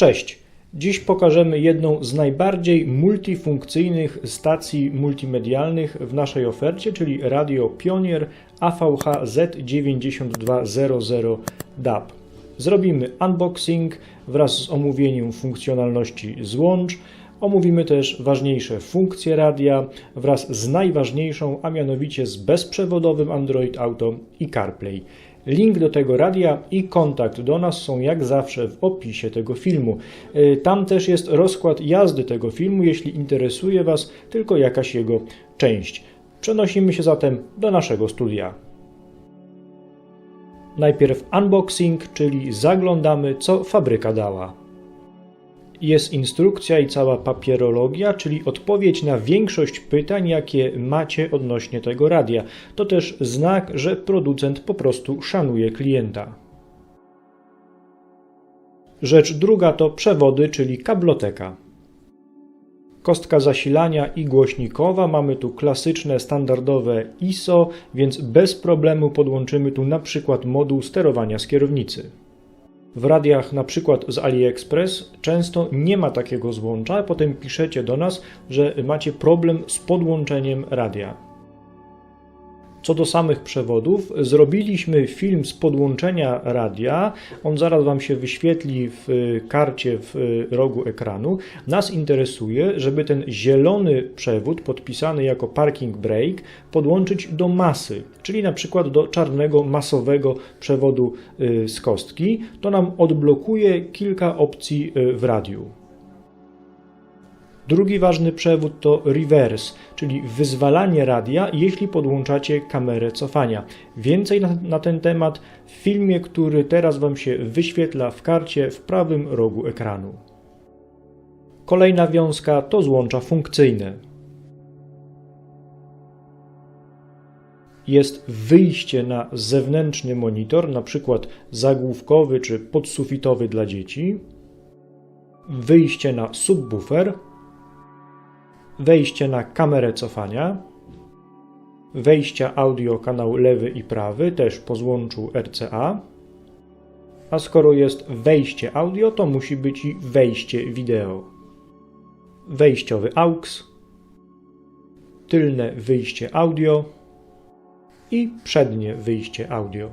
Cześć! Dziś pokażemy jedną z najbardziej multifunkcyjnych stacji multimedialnych w naszej ofercie, czyli Radio Pionier AVH Z9200 DAB. Zrobimy unboxing wraz z omówieniem funkcjonalności złącz. Omówimy też ważniejsze funkcje radia wraz z najważniejszą, a mianowicie z bezprzewodowym Android Auto i CarPlay. Link do tego radia i kontakt do nas są jak zawsze w opisie tego filmu. Y, Tam też jest rozkład jazdy tego filmu, jeśli interesuje Was tylko jakaś jego część. Przenosimy się zatem do naszego studia. Najpierw unboxing, czyli zaglądamy, co fabryka dała. Jest instrukcja i cała papierologia, czyli odpowiedź na większość pytań, jakie macie odnośnie tego radia. To też znak, że producent po prostu szanuje klienta. Rzecz druga to przewody, czyli kabloteka. Kostka zasilania i głośnikowa. Mamy tu klasyczne, standardowe ISO, więc bez problemu podłączymy tu na przykład moduł sterowania z kierownicy. W radiach na przykład z AliExpress często nie ma takiego złącza, a potem piszecie do nas, że macie problem z podłączeniem radia. Co do samych przewodów, zrobiliśmy film z podłączenia radia. On zaraz Wam się wyświetli w karcie w rogu ekranu. Nas interesuje, żeby ten zielony przewód, podpisany jako parking brake, podłączyć do masy, czyli na przykład do czarnego masowego przewodu y, z kostki. To nam odblokuje kilka opcji y, w radiu. Drugi ważny przewód to reverse, czyli wyzwalanie radia, jeśli podłączacie kamerę cofania. Więcej na, na, ten temat w filmie, który teraz Wam się wyświetla w karcie w prawym rogu ekranu. Kolejna wiązka to złącza funkcyjne. Jest wyjście na zewnętrzny monitor, na przykład zagłówkowy czy podsufitowy dla dzieci. Wyjście na subwoofer wejście na kamerę cofania, wejścia audio kanał lewy i prawy, też po złączu RCA. A skoro jest wejście audio, to musi być i wejście wideo. Wejściowy AUX, tylne wyjście audio i przednie wyjście audio.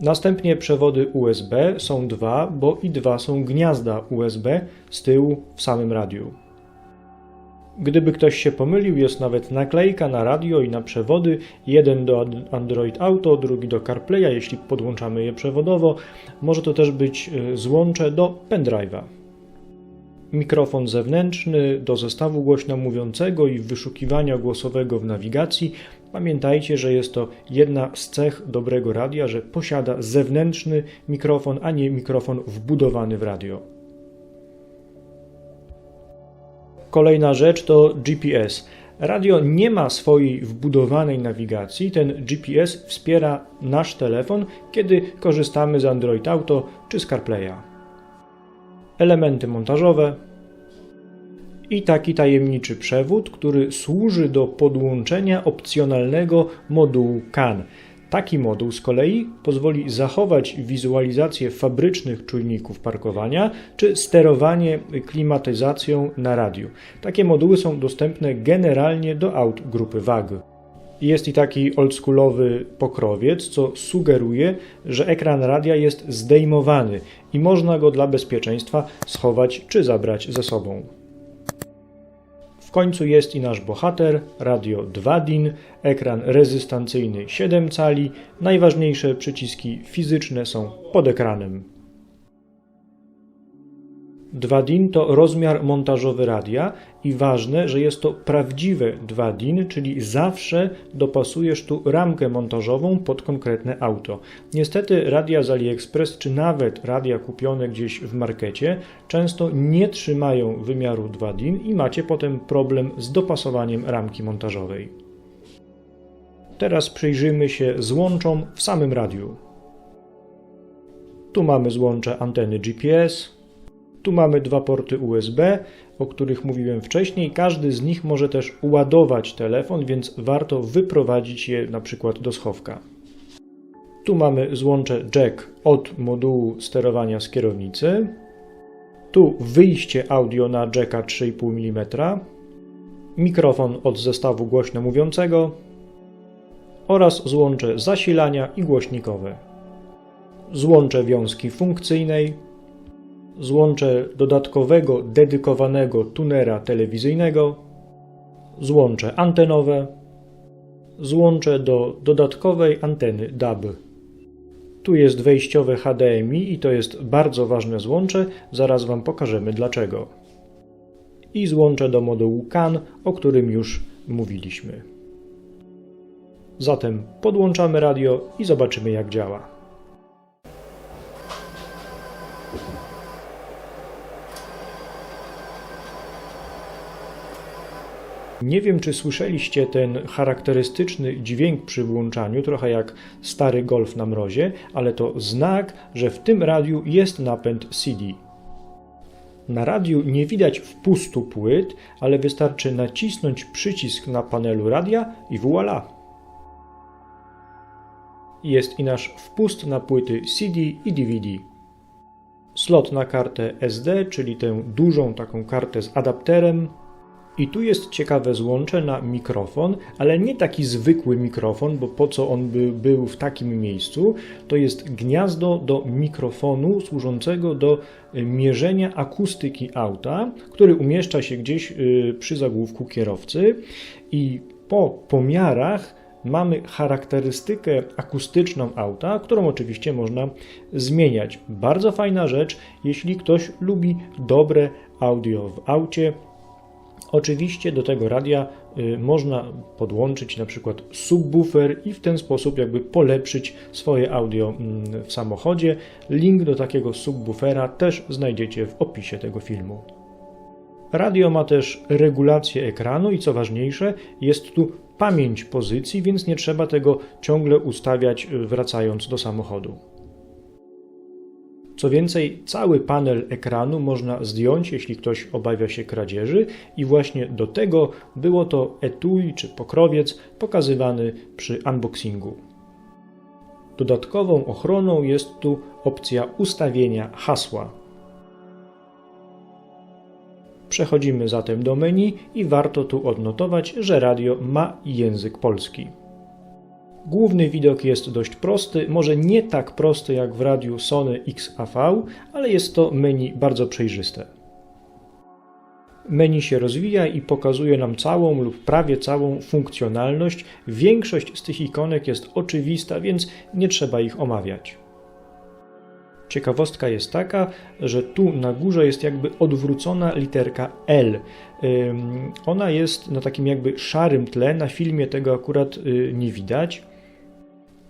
Następnie przewody USB są dwa, bo i dwa są gniazda USB z tyłu w samym radiu. Gdyby ktoś się pomylił, jest nawet naklejka na radio i na przewody, jeden do Android Auto, drugi do CarPlaya, jeśli podłączamy je przewodowo. Może to też być y, złącze do pendrive'a. Mikrofon zewnętrzny do zestawu głośno mówiącego i wyszukiwania głosowego w nawigacji. Pamiętajcie, że jest to jedna z cech dobrego radia, że posiada zewnętrzny mikrofon, a nie mikrofon wbudowany w radio. Kolejna rzecz to GPS. Radio nie ma swojej wbudowanej nawigacji. Ten GPS wspiera nasz telefon, kiedy korzystamy z Android Auto czy z CarPlaya. Elementy montażowe i taki tajemniczy przewód, który służy do podłączenia opcjonalnego modułu CAN. Taki moduł z kolei pozwoli zachować wizualizację fabrycznych czujników parkowania czy sterowanie klimatyzacją na radiu. Takie moduły są dostępne generalnie do aut grupy WAG. Jest i taki oldschoolowy pokrowiec, co sugeruje, że ekran radia jest zdejmowany i można go dla bezpieczeństwa schować czy zabrać ze sobą. W końcu jest i nasz bohater, radio 2DIN, ekran rezystancyjny 7 cali, najważniejsze przyciski fizyczne są pod ekranem. 2DIN to rozmiar montażowy radia i ważne, że jest to prawdziwe 2DIN, czyli zawsze dopasujesz tu ramkę montażową pod konkretne auto. Niestety radia z AliExpress czy nawet radia kupione gdzieś w markecie często nie trzymają wymiaru 2DIN i macie potem problem z dopasowaniem ramki montażowej. Teraz przyjrzyjmy się złączom w samym radiu. Tu mamy złącze anteny GPS, tu mamy dwa porty USB, o których mówiłem wcześniej. Każdy z nich może też ładować telefon, więc warto wyprowadzić je na przykład do schowka. Tu mamy złącze jack od modułu sterowania z kierownicy. Tu wyjście audio na jacka 3,5 mm, mikrofon od zestawu głośno mówiącego oraz złącze zasilania i głośnikowe. Złącze wiązki funkcyjnej, złącze dodatkowego dedykowanego tunera telewizyjnego, złącze antenowe, złącze do dodatkowej anteny DAB. Tu jest wejściowe HDMI i to jest bardzo ważne złącze, zaraz Wam pokażemy dlaczego. I złącze do modułu CAN, o którym już mówiliśmy. Zatem podłączamy radio i zobaczymy jak działa. Nie wiem, czy słyszeliście ten charakterystyczny dźwięk przy włączaniu, trochę jak stary golf na mrozie, ale to znak, że w tym radiu jest napęd CD. Na radiu nie widać wpustu płyt, ale wystarczy nacisnąć przycisk na panelu radia i voilà! Jest i nasz wpust na płyty CD i DVD. Slot na kartę SD, czyli tę dużą taką kartę z adapterem, i tu jest ciekawe złącze na mikrofon, ale nie taki zwykły mikrofon, bo po co on by był w takim miejscu? To jest gniazdo do mikrofonu służącego do y, mierzenia akustyki auta, który umieszcza się gdzieś y, przy zagłówku kierowcy i po pomiarach mamy charakterystykę akustyczną auta, którą oczywiście można zmieniać. Bardzo fajna rzecz, jeśli ktoś lubi dobre audio w aucie, Oczywiście do tego radia y, można podłączyć na przykład subwoofer i w ten sposób jakby polepszyć swoje audio mm, w samochodzie. Link do takiego subwoofera też znajdziecie w opisie tego filmu. Radio ma też regulację ekranu i co ważniejsze, jest tu pamięć pozycji, więc nie trzeba tego ciągle ustawiać y, wracając do samochodu. Co więcej, cały panel ekranu można zdjąć, jeśli ktoś obawia się kradzieży, i właśnie do tego było to etui czy pokrowiec pokazywany przy unboxingu. Dodatkową ochroną jest tu opcja ustawienia hasła. Przechodzimy zatem do menu i warto tu odnotować, że radio ma język polski. Główny widok jest dość prosty, może nie tak prosty jak w radiu Sony XAV, ale jest to menu bardzo przejrzyste. Menu się rozwija i pokazuje nam całą lub prawie całą funkcjonalność. Większość z tych ikonek jest oczywista, więc nie trzeba ich omawiać. Ciekawostka jest taka, że tu na górze jest jakby odwrócona literka L. Ona jest na takim jakby szarym tle, na filmie tego akurat y, nie widać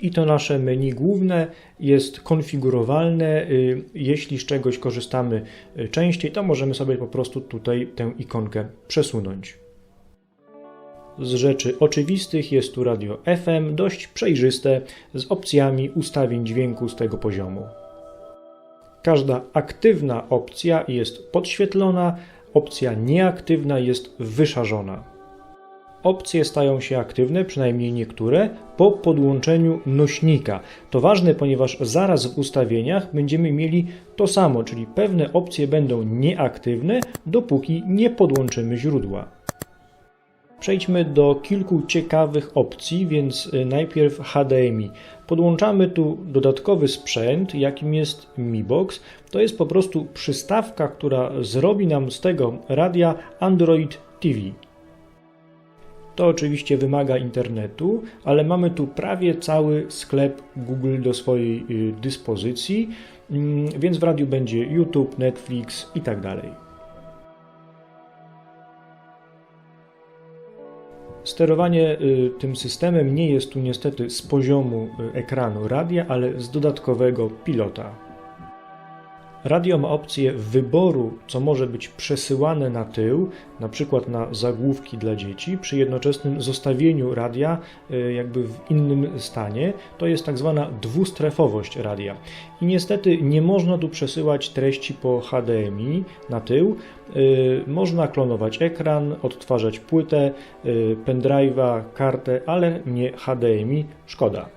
i to nasze menu główne jest konfigurowalne. Y, jeśli z czegoś korzystamy y, częściej, to możemy sobie po prostu tutaj tę ikonkę przesunąć. Z rzeczy oczywistych jest tu radio FM, dość przejrzyste, z opcjami ustawień dźwięku z tego poziomu. Każda aktywna opcja jest podświetlona, opcja nieaktywna jest wyszarzona. Opcje stają się aktywne, przynajmniej niektóre, po podłączeniu nośnika. To ważne, ponieważ zaraz w ustawieniach będziemy mieli to samo, czyli pewne opcje będą nieaktywne, dopóki nie podłączymy źródła. Przejdźmy do kilku ciekawych opcji, więc y, najpierw HDMI. Podłączamy tu dodatkowy sprzęt, jakim jest Mi Box. To jest po prostu przystawka, która zrobi nam z tego radia Android TV. To oczywiście wymaga internetu, ale mamy tu prawie cały sklep Google do swojej y, dyspozycji, mm, więc w radiu będzie YouTube, Netflix i tak dalej. Sterowanie y, tym systemem nie jest tu niestety z poziomu y, ekranu radia, ale z dodatkowego pilota. Radio ma opcję wyboru, co może być przesyłane na tył, na przykład na zagłówki dla dzieci, przy jednoczesnym zostawieniu radia e, jakby w innym stanie. To jest tak zwana dwustrefowość radia. I niestety nie można tu przesyłać treści po HDMI na tył. E, można klonować ekran, odtwarzać płytę, e, pendrive'a, kartę, ale nie HDMI. Szkoda.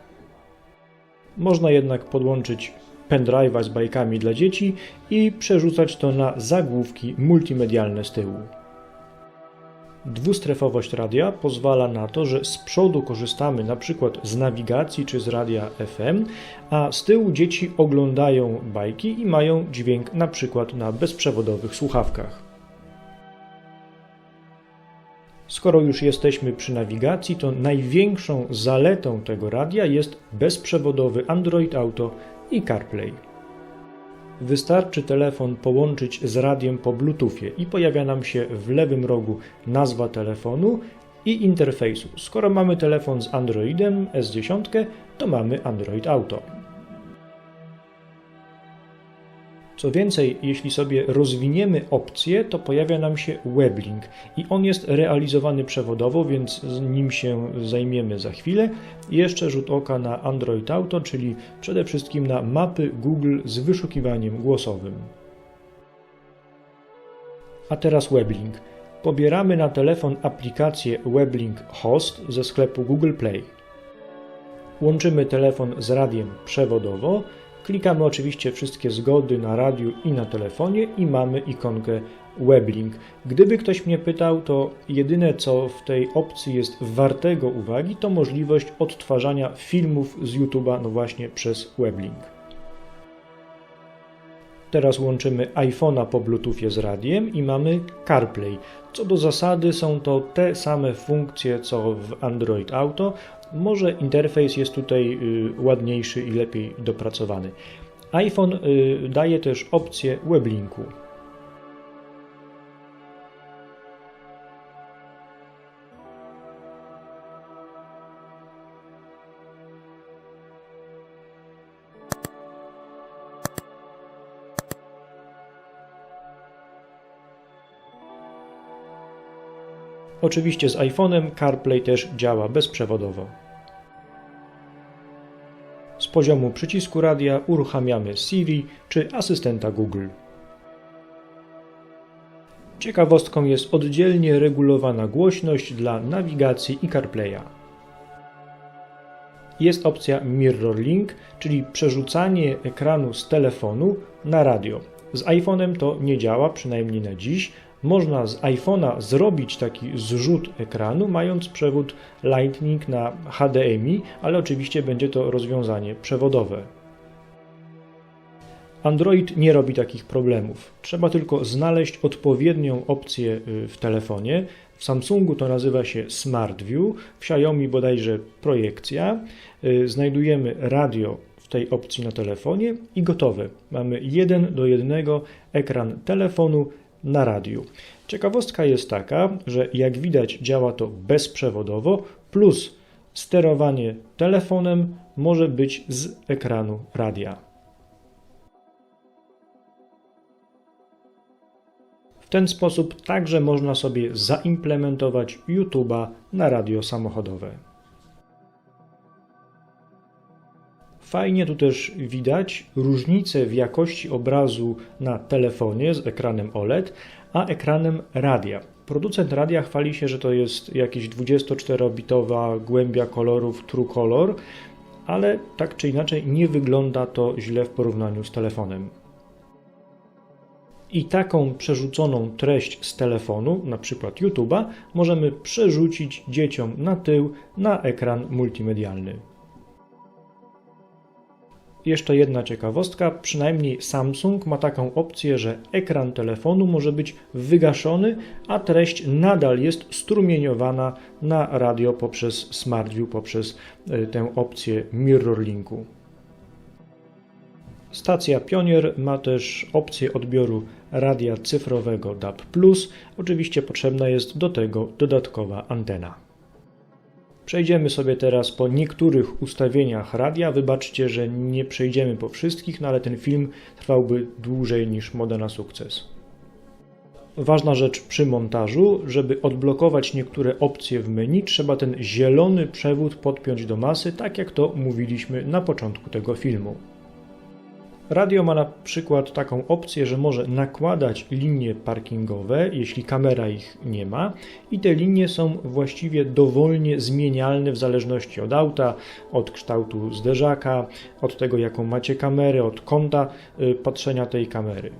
Można jednak podłączyć pendrive'a z bajkami dla dzieci i przerzucać to na zagłówki multimedialne z tyłu. Dwustrefowość radia pozwala na to, że z przodu korzystamy przykład z nawigacji czy z radia FM, a z tyłu dzieci oglądają bajki i mają dźwięk na przykład na bezprzewodowych słuchawkach. Skoro już jesteśmy przy nawigacji, to największą zaletą tego radia jest bezprzewodowy Android Auto i CarPlay. Wystarczy telefon połączyć z radiem po Bluetoothie i pojawia nam się w lewym rogu nazwa telefonu i interfejsu. Skoro mamy telefon z Androidem S10, to mamy Android Auto. Co więcej, jeśli sobie rozwiniemy opcję, to pojawia nam się Weblink i on jest realizowany przewodowo, więc nim się zajmiemy za chwilę. Jeszcze rzut oka na Android Auto, czyli przede wszystkim na mapy Google z wyszukiwaniem głosowym. A teraz Weblink. Pobieramy na telefon aplikację Weblink Host ze sklepu Google Play. Łączymy telefon z radiem przewodowo Klikamy oczywiście wszystkie zgody na radiu i na telefonie i mamy ikonkę Weblink. Gdyby ktoś mnie pytał, to jedyne co w tej opcji jest wartego uwagi, to możliwość odtwarzania filmów z YouTube'a no właśnie przez Weblink. Teraz łączymy iPhone'a po Bluetoothie z radiem i mamy CarPlay. Co do zasady są to te same funkcje co w Android Auto, może interfejs jest tutaj y, ładniejszy i lepiej dopracowany. iPhone y, daje też opcję weblinku. Oczywiście z iPhone'em CarPlay też działa bezprzewodowo. Z poziomu przycisku radia uruchamiamy Siri czy asystenta Google. Ciekawostką jest oddzielnie regulowana głośność dla nawigacji i CarPlaya. Jest opcja Mirror Link, czyli przerzucanie ekranu z telefonu na radio. Z iPhone'em to nie działa, przynajmniej na dziś, można z iPhone'a zrobić taki zrzut ekranu, mając przewód Lightning na HDMI, ale oczywiście będzie to rozwiązanie przewodowe. Android nie robi takich problemów. Trzeba tylko znaleźć odpowiednią opcję y, w telefonie. W Samsungu to nazywa się Smart View, w Xiaomi bodajże projekcja. Y, znajdujemy radio w tej opcji na telefonie i gotowe. Mamy jeden do jednego ekran telefonu na radiu. Ciekawostka jest taka, że jak widać działa to bezprzewodowo, plus sterowanie telefonem może być z ekranu radia. W ten sposób także można sobie zaimplementować YouTube'a na radio samochodowe. Fajnie tu też widać różnicę w jakości obrazu na telefonie z ekranem OLED, a ekranem radia. Producent radia chwali się, że to jest jakieś 24-bitowa głębia kolorów True Color, ale tak czy inaczej nie wygląda to źle w porównaniu z telefonem. I taką przerzuconą treść z telefonu, na przykład YouTube'a, możemy przerzucić dzieciom na tył na ekran multimedialny. Jeszcze jedna ciekawostka, przynajmniej Samsung ma taką opcję, że ekran telefonu może być wygaszony, a treść nadal jest strumieniowana na radio poprzez SmartView, poprzez e, tę opcję Mirror Linku. Stacja Pionier ma też opcję odbioru radia cyfrowego DAB+. Oczywiście potrzebna jest do tego dodatkowa antena. Przejdziemy sobie teraz po niektórych ustawieniach radia. Wybaczcie, że nie przejdziemy po wszystkich, no ale ten film trwałby dłużej niż Moda na sukces. Ważna rzecz przy montażu, żeby odblokować niektóre opcje w menu, trzeba ten zielony przewód podpiąć do masy, tak jak to mówiliśmy na początku tego filmu. Radio ma na przykład taką opcję, że może nakładać linie parkingowe, jeśli kamera ich nie ma, i te linie są właściwie dowolnie zmienialne w zależności od auta, od kształtu zderzaka, od tego, jaką macie kamerę, od kąta y, patrzenia tej kamery.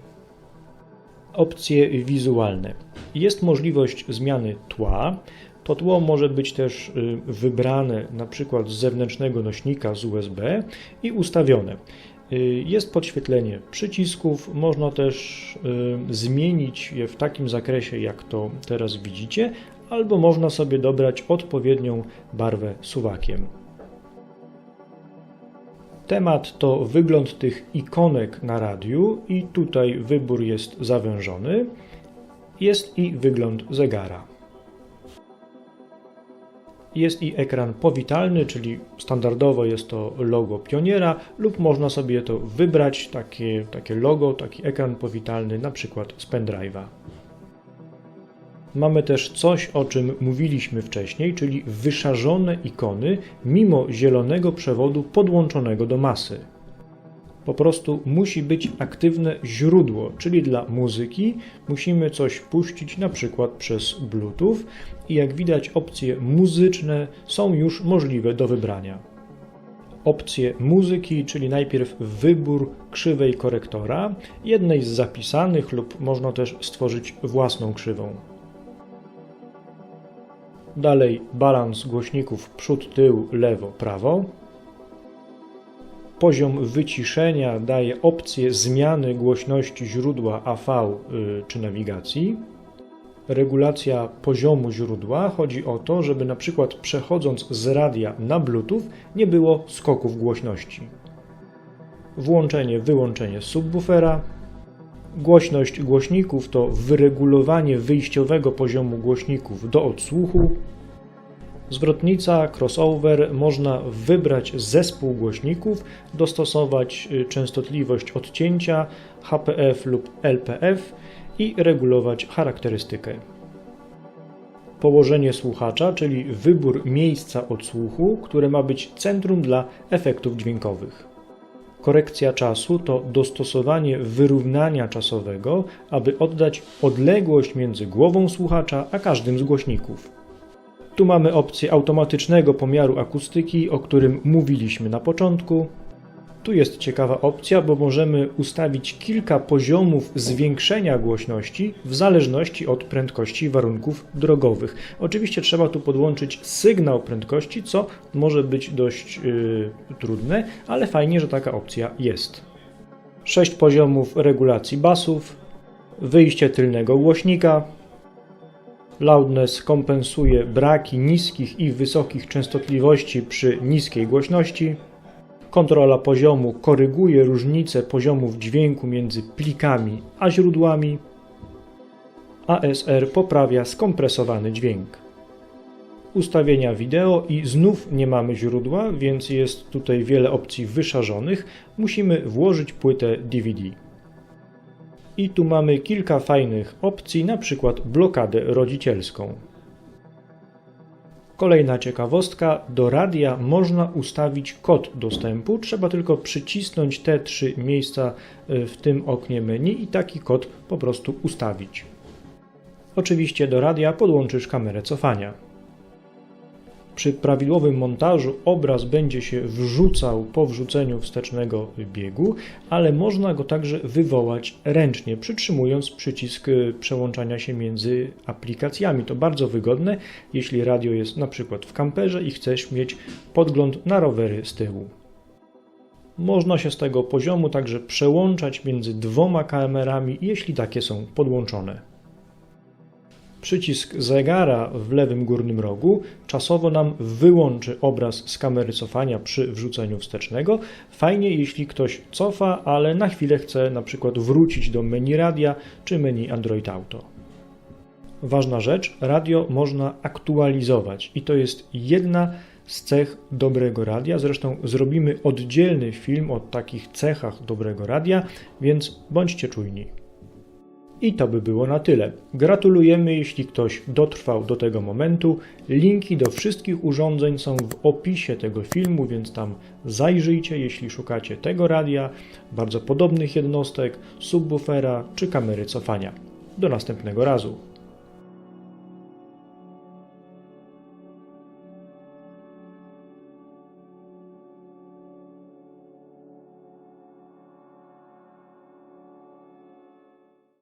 Opcje wizualne. Jest możliwość zmiany tła. To tło może być też y, wybrane na przykład z zewnętrznego nośnika z USB i ustawione. Y, jest podświetlenie przycisków, można też y, zmienić je w takim zakresie, jak to teraz widzicie, albo można sobie dobrać odpowiednią barwę suwakiem. Temat to wygląd tych ikonek na radiu i tutaj wybór jest zawężony. Jest i wygląd zegara. Jest i ekran powitalny, czyli standardowo jest to logo pioniera, lub można sobie to wybrać, takie, takie logo, taki ekran powitalny, na przykład z pendrive'a. Mamy też coś, o czym mówiliśmy wcześniej, czyli wyszarzone ikony mimo zielonego przewodu podłączonego do masy. Po prostu musi być aktywne źródło, czyli dla muzyki musimy coś puścić na przykład przez Bluetooth i jak widać opcje muzyczne są już możliwe do wybrania. Opcje muzyki, czyli najpierw wybór krzywej korektora, jednej z zapisanych lub można też stworzyć własną krzywą. Dalej balans głośników przód, tył, lewo, prawo. Poziom wyciszenia daje opcję zmiany głośności źródła AV y, czy nawigacji. Regulacja poziomu źródła chodzi o to, żeby na przykład przechodząc z radia na Bluetooth nie było skoków głośności. Włączenie, wyłączenie subwoofera. Głośność głośników to wyregulowanie wyjściowego poziomu głośników do odsłuchu. Zwrotnica, crossover, można wybrać zespół głośników, dostosować y, częstotliwość odcięcia, HPF lub LPF i regulować charakterystykę. Położenie słuchacza, czyli wybór miejsca odsłuchu, które ma być centrum dla efektów dźwiękowych. Korekcja czasu to dostosowanie wyrównania czasowego, aby oddać odległość między głową słuchacza a każdym z głośników. Tu mamy opcję automatycznego pomiaru akustyki, o którym mówiliśmy na początku. Tu jest ciekawa opcja, bo możemy ustawić kilka poziomów zwiększenia głośności w zależności od prędkości warunków drogowych. Oczywiście trzeba tu podłączyć sygnał prędkości, co może być dość yy, trudne, ale fajnie, że taka opcja jest. 6 poziomów regulacji basów, wyjście tylnego głośnika, Loudness kompensuje braki niskich i wysokich częstotliwości przy niskiej głośności. Kontrola poziomu koryguje różnice poziomów dźwięku między plikami a źródłami. ASR poprawia skompresowany dźwięk. Ustawienia wideo i znów nie mamy źródła, więc jest tutaj wiele opcji wyszarzonych. Musimy włożyć płytę DVD. I tu mamy kilka fajnych opcji, na przykład blokadę rodzicielską. Kolejna ciekawostka, do radia można ustawić kod dostępu, trzeba tylko przycisnąć te trzy miejsca e, w tym oknie menu i taki kod po prostu ustawić. Oczywiście do radia podłączysz kamerę cofania. Przy prawidłowym montażu obraz będzie się wrzucał po wrzuceniu wstecznego biegu, ale można go także wywołać ręcznie, przytrzymując przycisk y, przełączania się między aplikacjami. To bardzo wygodne, jeśli radio jest na przykład w kamperze i chcesz mieć podgląd na rowery z tyłu. Można się z tego poziomu także przełączać między dwoma kamerami, jeśli takie są podłączone. Przycisk zegara w lewym górnym rogu czasowo nam wyłączy obraz z kamery cofania przy wrzuceniu wstecznego. Fajnie, jeśli ktoś cofa, ale na chwilę chce na przykład wrócić do menu radia czy menu Android Auto. Ważna rzecz, radio można aktualizować i to jest jedna z cech dobrego radia. Zresztą zrobimy oddzielny film o takich cechach dobrego radia, więc bądźcie czujni. I to by było na tyle. Gratulujemy, jeśli ktoś dotrwał do tego momentu. Linki do wszystkich urządzeń są w opisie tego filmu, więc tam zajrzyjcie, jeśli szukacie tego radia, bardzo podobnych jednostek, subwoofera czy kamery cofania. Do następnego razu.